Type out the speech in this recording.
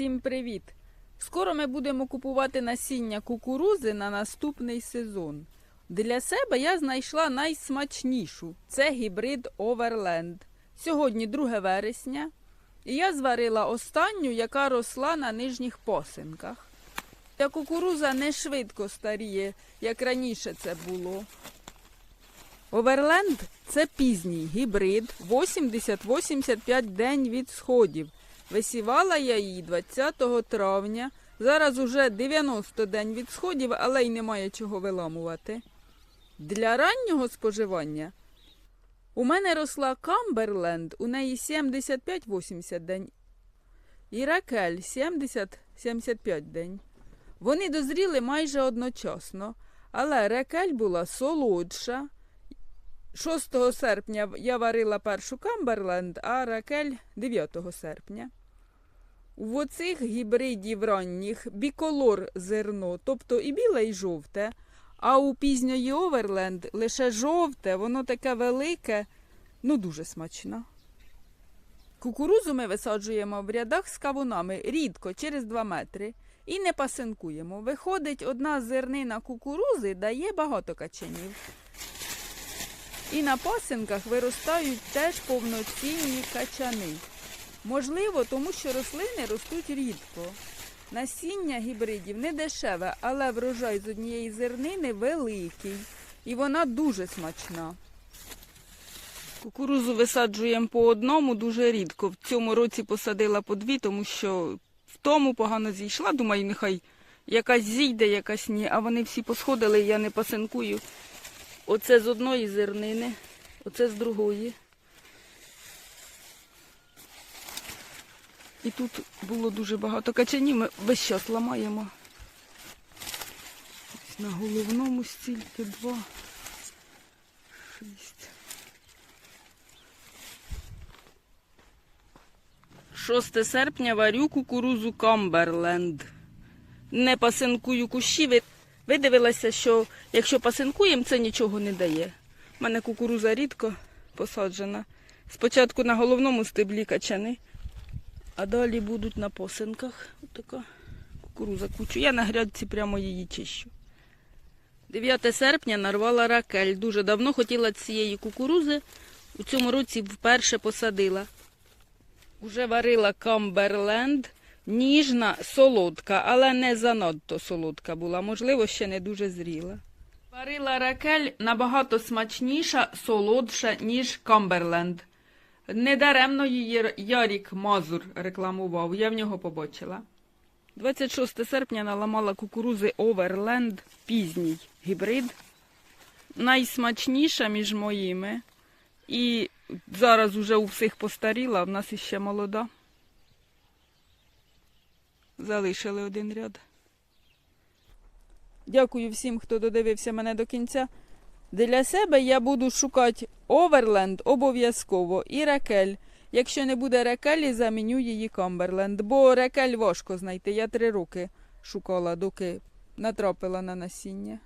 Всім привіт! Скоро ми будемо купувати насіння кукурузи на наступний сезон. Для себе я знайшла найсмачнішу це гібрид Overland. Сьогодні 2 вересня, і я зварила останню, яка росла на нижніх посинках. Ця кукуруза не швидко старіє, як раніше це було. Оверленд це пізній гібрид 80-85 день від сходів. Висівала я її 20 травня. Зараз уже 90 день від сходів, але й немає чого виламувати. Для раннього споживання у мене росла Камберленд, у неї 75-80 день. І Ракель 70-75 день. Вони дозріли майже одночасно, але Ракель була солодша. 6 серпня я варила першу Камберленд, а Ракель 9 серпня. В оцих гібридів ранніх біколор зерно, тобто і біле, і жовте. А у пізньої Оверленд лише жовте, воно таке велике, ну дуже смачно. Кукурузу ми висаджуємо в рядах з кавунами рідко, через 2 метри, і не пасинкуємо. Виходить, одна зернина кукурузи дає багато качанів. І на пасинках виростають теж повноцінні качани. Можливо, тому що рослини ростуть рідко. Насіння гібридів не дешеве, але врожай з однієї зернини великий. І вона дуже смачна. Кукурузу висаджуємо по одному дуже рідко. В цьому році посадила по дві, тому що в тому погано зійшла. Думаю, нехай якась зійде, якась ні. А вони всі посходили, я не пасинкую. Оце з одної зернини, оце з другої. І тут було дуже багато качанів, ми весь час ламаємо. Ось на головному стільки два, шість. Шосте серпня варю кукурузу Камберленд. Не пасинкую кущі. Видивилася, що якщо пасинкуємо, це нічого не дає. У мене кукуруза рідко посаджена. Спочатку на головному стеблі качани, а далі будуть на посинках. Отака кукуруза кучу. Я на грядці прямо її чищу. 9 серпня нарвала ракель. Дуже давно хотіла цієї кукурузи. У цьому році вперше посадила. Уже варила Камберленд. Ніжна, солодка, але не занадто солодка була, можливо, ще не дуже зріла. Варила ракель набагато смачніша, солодша, ніж Камберленд. Недаремно її Ярік Мазур рекламував, я в нього побачила. 26 серпня наламала кукурузи Оверленд, пізній гібрид. Найсмачніша між моїми. І зараз уже у всіх постаріла, в нас іще молода. Залишили один ряд. Дякую всім, хто додивився мене до кінця. Для себе я буду шукати Оверленд обов'язково і Ракель. Якщо не буде Ракелі, заміню її Камберленд, бо Ракель важко знайти. Я три роки шукала, доки натрапила на насіння.